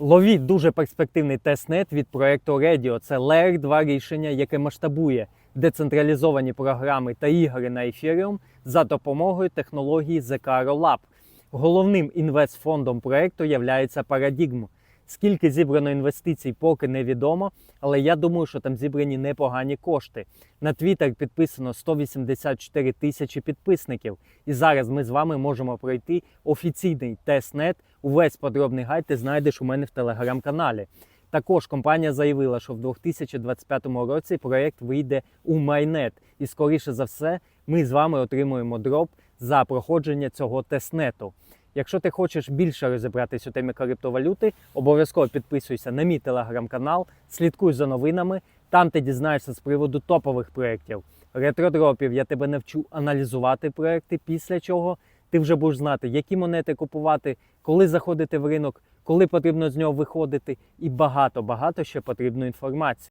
Ловіть дуже перспективний тестнет від проекту Radio. Це Layer 2 рішення, яке масштабує децентралізовані програми та ігри на Ethereum за допомогою технології Zecaro Lab. Головним інвестфондом проекту є Paradigm. Скільки зібрано інвестицій, поки невідомо, але я думаю, що там зібрані непогані кошти. На Twitter підписано 184 тисячі підписників. І зараз ми з вами можемо пройти офіційний тестнет. Увесь подробний гайд ти знайдеш у мене в телеграм-каналі. Також компанія заявила, що в 2025 році проєкт вийде у майнет, і скоріше за все, ми з вами отримуємо дроп за проходження цього тестнету. Якщо ти хочеш більше розібратись у темі криптовалюти, обов'язково підписуйся на мій телеграм-канал, слідкуй за новинами. Там ти дізнаєшся з приводу топових проєктів. Ретродропів я тебе навчу аналізувати проекти, після чого ти вже будеш знати, які монети купувати, коли заходити в ринок, коли потрібно з нього виходити, і багато-багато ще потрібної інформації.